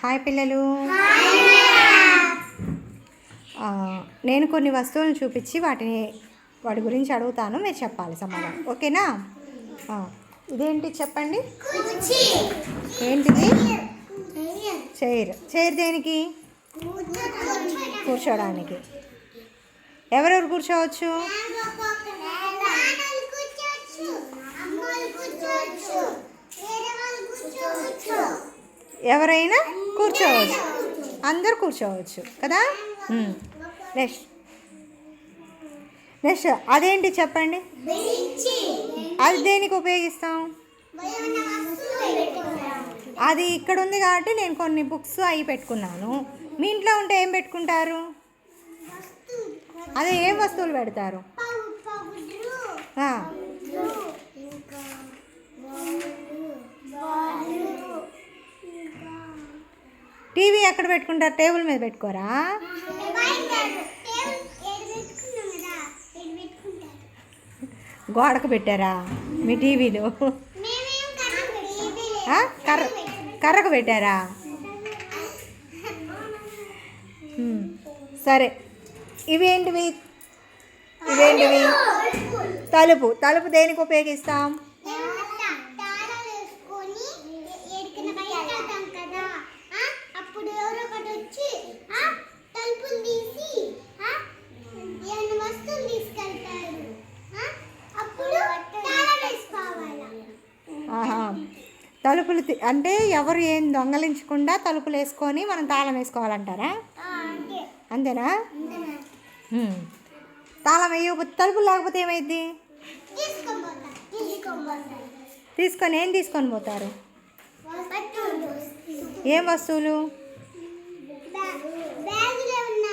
Hi పిల్లలు. నేను కొన్ని వస్తువులను చూపించి వాటిని వాటి గురించి అడుగుతాను మీరు చెప్పాలి సమాధానం. ఓకేనా? ఇదేంటి చెప్పండి? ఏంటిది? చైర్. చైర్ దేనికి? కూర్చోడానికి. ఎవరెవరు కూర్చోవచ్చు? ఎవరైనా కూర్చోవచ్చు. అందరు కూర్చోవచ్చు కదా? నెక్స్ట్. నెక్స్ట్ అదేంటి చెప్పండి? అది దేనికి ఉపయోగిస్తాం? అది ఇక్కడ ఉంది కాబట్టి నేను కొన్ని బుక్స్ అవి పెట్టుకున్నాను. మీ ఇంట్లో ఉంటే ఏం పెట్టుకుంటారు? అదే ఏం వస్తువులు పెడతారు? టీవీ ఎక్కడ పెట్టుకుంటారు? టేబుల్ మీద పెట్టుకోరా? గోడకు పెట్టారా మీ టీవీలో? కర్ర కర్రకు పెట్టారా? సరే. ఇవేంటివి? ఇవేంటివి? తలుపు. తలుపు దేనికి ఉపయోగిస్తాం అప్పుడు ఎవరో ఒకటి వచ్చి ఆ, తలుపులు తీసి ఆ, ఏమైనా వస్తువులు తీసుకెళ్తారు ఆ, అప్పుడు తాళం వేసుకోవాలా ఆహా తలుపులు అంటే ఎవరు ఏం దొంగలించకుండా తలుపులు వేసుకొని మనం తాళం వేసుకోవాలంటారా? అంతేనా. తాళం వేయకపోతే తలుపులు లేకపోతే ఏమైంది తీసుకొని ఏం తీసుకొని పోతారు? ఏం వస్తువులు? బ్యాగులో ఉన్న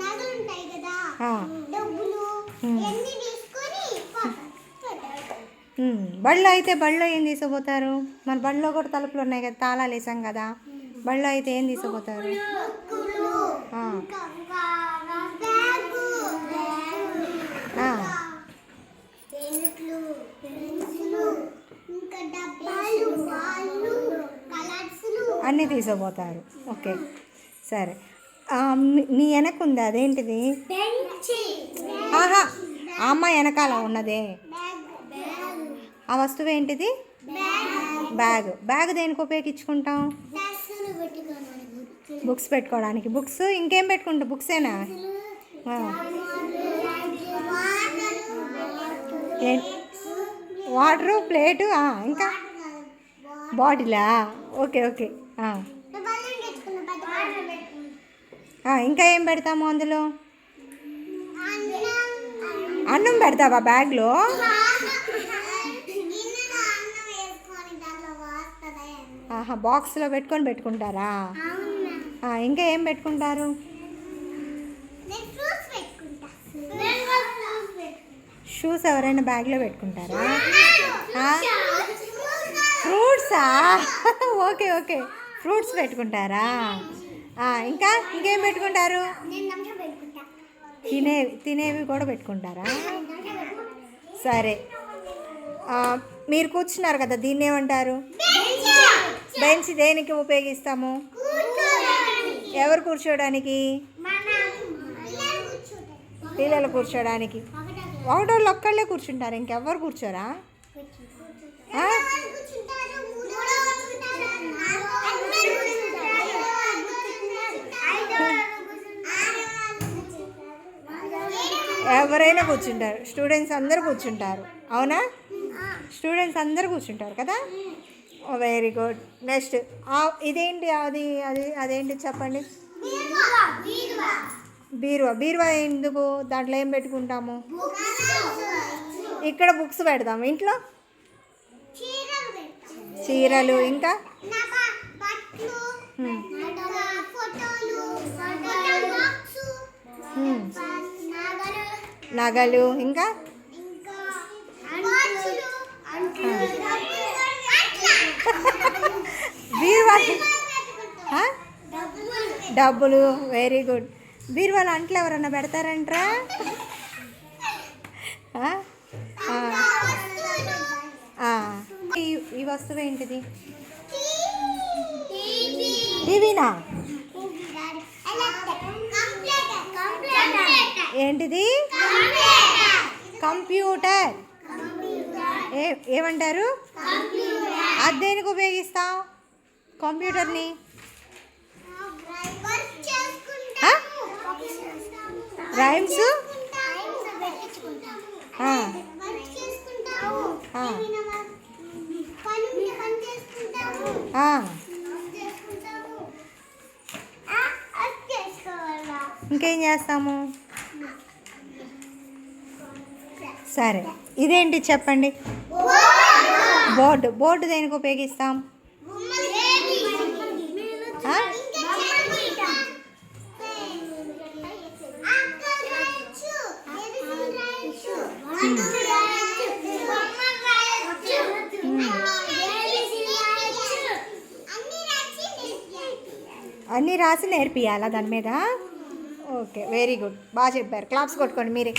నగలు ఉంటాయి కదా ఆ, డబ్బులు Hmm. ఇవన్నీ తీసుకొని పోతారు ఉమ్. బళ్ళో అయితే బళ్ళో ఏం తీసుకుపోతారు మన బళ్ళో కూడా తలుపులు ఉన్నాయి కదా తాళాలు వేసాం కదా. బళ్ళో అయితే ఏం తీసుకుపోతారు అన్నీ తీసుకుపోతారు ఓకే. సరే. మీ- వెనక ఉంది అదేంటిది? ఆహా. ఆ అమ్మాయి వెనకాల ఉన్నదే. ఆ వస్తువు ఏంటిది? బ్యాగ్. బ్యాగ్. దేనికి ఉపయోగించుకుంటాం? బుక్స్ పెట్టుకోవడానికి. బుక్స్ ఇంకేం పెట్టుకుంటాం బుక్సేనా వాటరు? ప్లేటు? ఇంకా? బాటిలా? Okay okay. ఇంకా ఏం పెడతాము అందులో? అన్నం పెడతావా బ్యాగ్లో? ఆహా బాక్స్లో పెట్టుకొని పెట్టుకుంటారా? ఇంకా ఏం పెట్టుకుంటారు? షూస్ ఎవరైనా బ్యాగ్లో పెట్టుకుంటారా? ఫ్రూట్సా ఓకే ఓకే. ఫ్రూట్స్ పెట్టుకుంటారా? ఇంకా ఇంకేం పెట్టుకుంటారు? తినే తినేవి కూడా పెట్టుకుంటారా? సరే. మీరు కూర్చున్నారు కదా దీన్ని ఏమంటారు? బెంచ్ దేనికి ఉపయోగిస్తాము? ఎవరు కూర్చోడానికి? పిల్లలు కూర్చోడానికి. ఒకటోళ్ళు ఒక్కళ్ళే కూర్చుంటారు ఇంకెవ్వరు కూర్చోరా? ఎవరైనా కూర్చుంటారు. స్టూడెంట్స్ అందరూ కూర్చుంటారు. అవునా? స్టూడెంట్స్ అందరూ కూర్చుంటారు కదా? వెరీ గుడ్ నెక్స్ట్ ఇదేంటి అది అది అదేంటి చెప్పండి బీరువా బీరువా ఎందుకు దాంట్లో ఏం పెట్టుకుంటాము ఇక్కడ బుక్స్ పెడతాము ఇంట్లో చీరలు ఇంకా. నగలు ఇంకా బీరువా? ఆ? డబ్బులు వెరీ గుడ్ బీరువాలు అంట్లు ఎవరన్నా పెడతారంట్రా. ఈ వస్తువు ఏంటిది? టీవీ టీవీనా? ఏంటిది? కంప్యూటర్. ఏ ఏమంటారు? అది దేనికి ఉపయోగిస్తాం కంప్యూటర్ని? రైమ్స్? ఇంకేం చేస్తాము? సరే. ఇదేంటి చెప్పండి? బోర్డు బోర్డు దేనికి ఉపయోగిస్తాం? అన్నీ రాసి నేర్పియాలా దాని మీద? ఓకే వెరీ గుడ్ బాగా చెప్పారు. క్లాప్స్ కొట్టుకోండి మీరే.